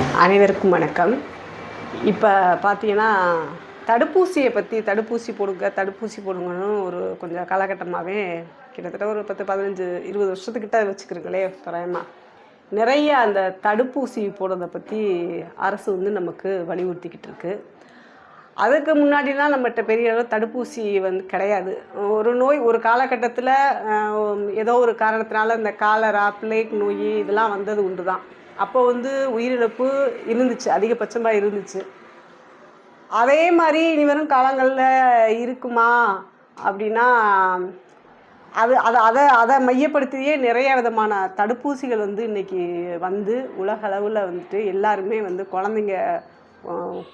அனைவருக்கும் வணக்கம். இப்போ பார்த்தீங்கன்னா தடுப்பூசியை பற்றி தடுப்பூசி போடுங்க தடுப்பூசி போடுங்கன்னு ஒரு கொஞ்சம் காலகட்டமாகவே கிட்டத்தட்ட ஒரு பத்து பதினஞ்சு இருபது வருஷத்துக்கிட்ட வச்சுக்கிறீங்களே தோராயமாக நிறைய அந்த தடுப்பூசி போடுறதை பற்றி அரசு வந்து நமக்கு வலியுறுத்திக்கிட்டு இருக்கு. அதுக்கு முன்னாடிலாம் நம்மகிட்ட பெரிய அளவு தடுப்பூசி வந்து கிடையாது. ஒரு நோய் ஒரு காலகட்டத்தில் ஏதோ ஒரு காரணத்தினால இந்த காலரா பிளேக் நோய் இதெல்லாம் வந்தது உண்டு தான் அப்போ வந்து உயிரிழப்பு இருந்துச்சு அதிகபட்சமாக இருந்துச்சு. அதே மாதிரி இனி வரும் காலங்களில் இருக்குமா அப்படின்னா அது அதை அதை அதை மையப்படுத்தியே நிறைய விதமான தடுப்பூசிகள் வந்து இன்றைக்கி வந்து உலக அளவில் வந்துட்டு எல்லாருமே வந்து குழந்தைங்க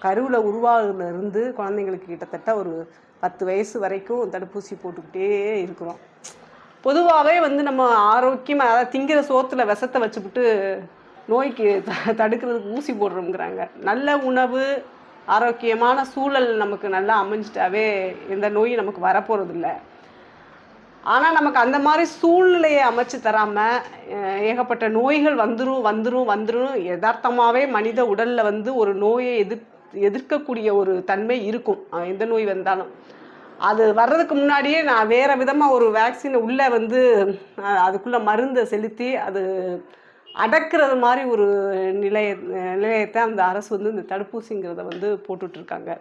கருவில் உருவாகுதுலேருந்து குழந்தைங்களுக்கு கிட்டத்தட்ட ஒரு பத்து வயசு வரைக்கும் தடுப்பூசி போட்டுக்கிட்டே இருக்கிறோம். பொதுவாகவே வந்து நம்ம ஆரோக்கியமாக அதாவது திங்கிற சோத்தில் விஷத்தை வச்சுக்கிட்டு நோய்க்கு த தடுக்கிறதுக்கு ஊசி போடுறோங்கிறாங்க நல்ல உணவு ஆரோக்கியமான சூழல் நமக்கு நல்லா அமைஞ்சிட்டாவே எந்த நோயும் நமக்கு வரப்போகிறதில்ல ஆனால் நமக்கு அந்த மாதிரி சூழ்நிலையை அமைச்சு தராமல் ஏகப்பட்ட நோய்கள் வந்துடும் வந்துடும் வந்துடும் யதார்த்தமாகவே மனித உடலில் வந்து ஒரு நோயை எதிர் எதிர்க்கக்கூடிய ஒரு தன்மை இருக்கும். எந்த நோய் வந்தாலும். அது வர்றதுக்கு முன்னாடியே நான் வேறு விதமாக ஒரு வேக்சினை உள்ளே வந்து அதுக்குள்ளே மருந்தை செலுத்தி அது அடக்கிறது மாதிரி ஒரு நிலைய நிலையத்தை அந்த அரசு வந்து இந்த தடுப்பூசிங்கிறத வந்து போட்டுட்ருக்காங்க.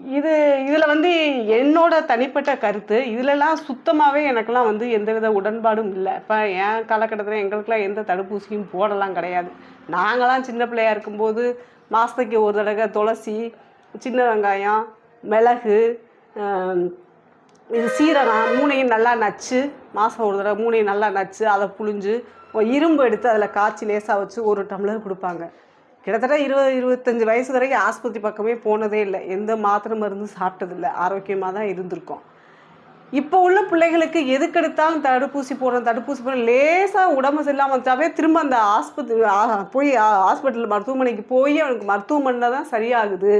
இது இதில் வந்து என்னோட தனிப்பட்ட கருத்து. இதிலெல்லாம் சுத்தமாகவே எனக்கெல்லாம் வந்து எந்தவித உடன்பாடும் இல்லை. இப்போ என் காலகட்டத்தில் எங்களுக்கெல்லாம் எந்த தடுப்பூசியும் போடலாம் கிடையாது. நாங்களாம் சின்ன பிள்ளையாக இருக்கும்போது மாதத்துக்கு ஒரு தடவை துளசி சின்ன வெங்காயம் மிளகு இது சீரகம் மூணையும் நல்லா நச்சு மாதம் ஒரு தடவை மூணையும் நல்லா நச்சு அதை புழிஞ்சு இரும்பு எடுத்து அதில் காய்ச்சி லேசாக வச்சு ஒரு டம்ளர் கொடுப்பாங்க. கிட்டத்தட்ட இருபது இருபத்தஞ்சி வயசு வரைக்கும் ஆஸ்பத்திரி பக்கமே போனதே இல்லை. எந்த மாத்திரை மருந்து சாப்பிட்டதில்லை. ஆரோக்கியமாக தான் இருந்திருக்கோம். இப்போ உள்ள பிள்ளைகளுக்கு எதுக்கெடுத்தாலும் தடுப்பூசி போடுறோம் தடுப்பூசி போடுறோம் லேசாக உடம்பு சரியில்லாமல் வந்துட்டாவே திரும்ப அந்த ஆஸ்பத்திரி போய் ஹாஸ்பிட்டல் மருத்துவமனைக்கு போய் அவனுக்கு மருத்துவமனை தான் சரியாகுது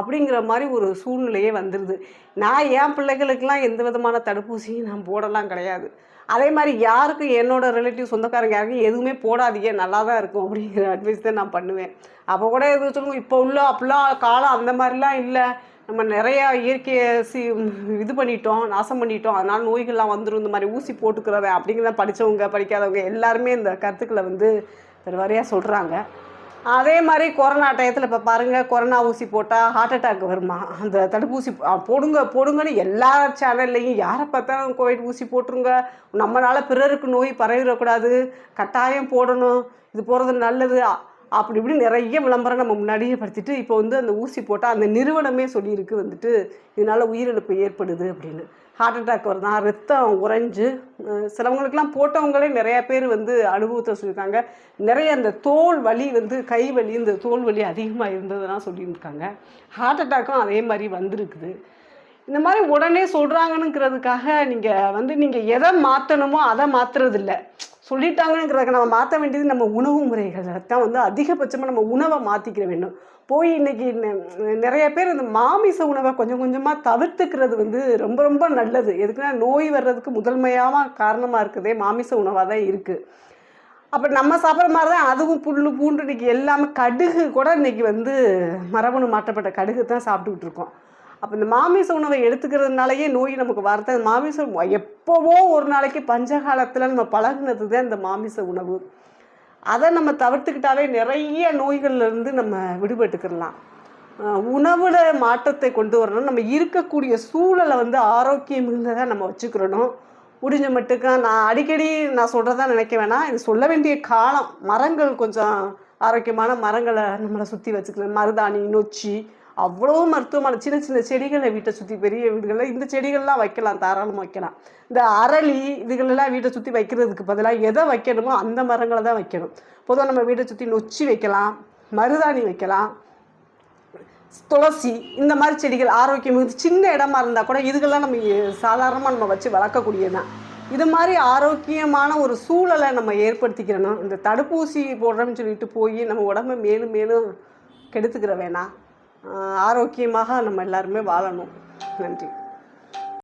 அப்படிங்கிற மாதிரி ஒரு சூழ்நிலையே வந்துடுது நான் என் பிள்ளைகளுக்கெல்லாம் எந்த விதமான தடுப்பூசியும் நான் போடலாம் கிடையாது. அதே மாதிரி யாருக்கும் என்னோட ரிலேட்டிவ் சொந்தக்காரங்க யாருக்கும் எதுவுமே போடாதீங்க நல்லா தான் இருக்கும் அப்படிங்கிற அட்வைஸ் தான் நான் பண்ணுவேன். அப்போ கூட எது சொல்லுங்க இப்போ உள்ள அப்படிலாம் காலம் அந்த மாதிரிலாம் இல்லை. நம்ம நிறையா இயற்கையை சி இது பண்ணிட்டோம் நாசம் பண்ணிட்டோம். அதனால் நோய்கள்லாம் வந்துடும் இந்த மாதிரி ஊசி போட்டுக்கிறவன் அப்படிங்கிறத படித்தவங்க படிக்காதவங்க எல்லாருமே இந்த கருத்துக்களை வந்து பெருவாரியாக சொல்கிறாங்க அதே மாதிரி கொரோனா டயத்தில் இப்போ பாருங்கள் கொரோனா ஊசி போட்டால் ஹார்ட் அட்டாக் வருமா? அந்த தடுப்பூசி போடுங்க போடுங்கன்னு எல்லா சேனல்லையும் யாரை பார்த்தாலும் கோவிட் ஊசி போட்டுருங்க. நம்மளால் பிறருக்கு நோய் பரவிடக்கூடாது. கட்டாயம் போடணும். இது போகிறது நல்லது. அப்படி இப்படி நிறைய விளம்பரம் நம்ம முன்னாடியே படுத்திட்டு இப்போ வந்து அந்த ஊசி போட்டால் அந்த நிறுவனமே சொல்லியிருக்கு வந்துட்டு இதனால் உயிரிழப்பு ஏற்படுது அப்படின்னு. ஹார்ட் அட்டாக் வருதான் ரத்தம் உறைஞ்சு சிலவங்களுக்கெல்லாம் போட்டவங்களே நிறையா பேர் வந்து அனுபவத்தை சொல்லியிருக்காங்க. நிறைய அந்த தோல் வலி வந்து கை வலி இந்த தோல் வலி அதிகமாக இருந்ததுலாம் சொல்லியிருக்காங்க. ஹார்ட் அட்டாக்கும் அதே மாதிரி வந்திருக்குது. இந்த மாதிரி உடனே சொல்கிறாங்கனுங்கிறதுக்காக நீங்கள் வந்து நீங்கள் எதை மாற்றணுமோ அதை மாற்றுறதில்ல சொல்லிட்டாங்கிறதுக்கு நம்ம மாற்ற வேண்டியது நம்ம உணவு முறைகளை. தான் வந்து அதிகபட்சமாக நம்ம உணவை மாற்றிக்கிற வேண்டும். போய் இன்னைக்கு நெ- நிறைய பேர் இந்த மாமிச உணவை கொஞ்சம் கொஞ்சமாக தவிர்த்துக்கிறது வந்து ரொம்ப ரொம்ப நல்லது. எதுக்குன்னா நோய் வர்றதுக்கு முதன்மையாக காரணமாக இருக்குதே மாமிச உணவாக தான் இருக்குது அப்போ நம்ம சாப்பிட்ற மாதிரி தான் அதுவும் புல் பூண்டு இன்னைக்கு எல்லாமே கடுகு கூட இன்றைக்கி வந்து மரபணு மாற்றப்பட்ட கடுகு தான் சாப்பிட்டுக்கிட்டு இருக்கோம். அப்போ இந்த மாமிச உணவை எடுத்துக்கிறதுனாலயே நோய் நமக்கு வரது. அந்த மாமிசம் எப்போவோ ஒரு நாளைக்கு பஞ்சகாலத்தில் நம்ம பழகுனது தான் இந்த மாமிச உணவு. அதை நம்ம தவிர்த்துக்கிட்டாவே நிறைய நோய்கள்லேருந்து நம்ம விடுபட்டுக்கிடலாம். உணவுல மாற்றத்தை கொண்டு வரணும். நம்ம இருக்கக்கூடிய சூழலை வந்து ஆரோக்கியம் நம்ம வச்சுக்கிறணும். முடிஞ்ச மட்டுக்கு நான் அடிக்கடி நான் சொல்கிறதா நினைக்க வேணாம். இது சொல்ல வேண்டிய காலம். மரங்கள் கொஞ்சம் ஆரோக்கியமான மரங்களை நம்மளை சுற்றி வச்சுக்கலாம் மருதாணி நொச்சி அவ்வளோ மருத்துவமான சின்ன சின்ன செடிகளை வீட்டை சுற்றி பெரிய வீடுகளில் இந்த செடிகள்லாம் வைக்கலாம் தாராளமாக வைக்கலாம். இந்த அரளி இதுகளெல்லாம் வீட்டை சுற்றி வைக்கிறதுக்கு பதிலாக எதை வைக்கணுமோ அந்த மரங்களை தான் வைக்கணும். பொதுவாக நம்ம வீட்டை சுற்றி நொச்சி வைக்கலாம் மருதாணி வைக்கலாம் துளசி இந்த மாதிரி செடிகள் ஆரோக்கியம் மிகுந்து சின்ன இடமா இருந்தால் கூட இதுகள்லாம் நம்ம சாதாரணமாக நம்ம வச்சு வளர்க்கக்கூடியதான் இது மாதிரி ஆரோக்கியமான ஒரு சூழலை நம்ம ஏற்படுத்திக்கிறணும். இந்த தடுப்பூசி போடுறோம்னு சொல்லிட்டு போய் நம்ம உடம்பை மேலும் மேலும் கெடுத்துக்கிற வேணாம். ஆரோக்கியமாக நம்ம எல்லாருமே வாழணும். நன்றி.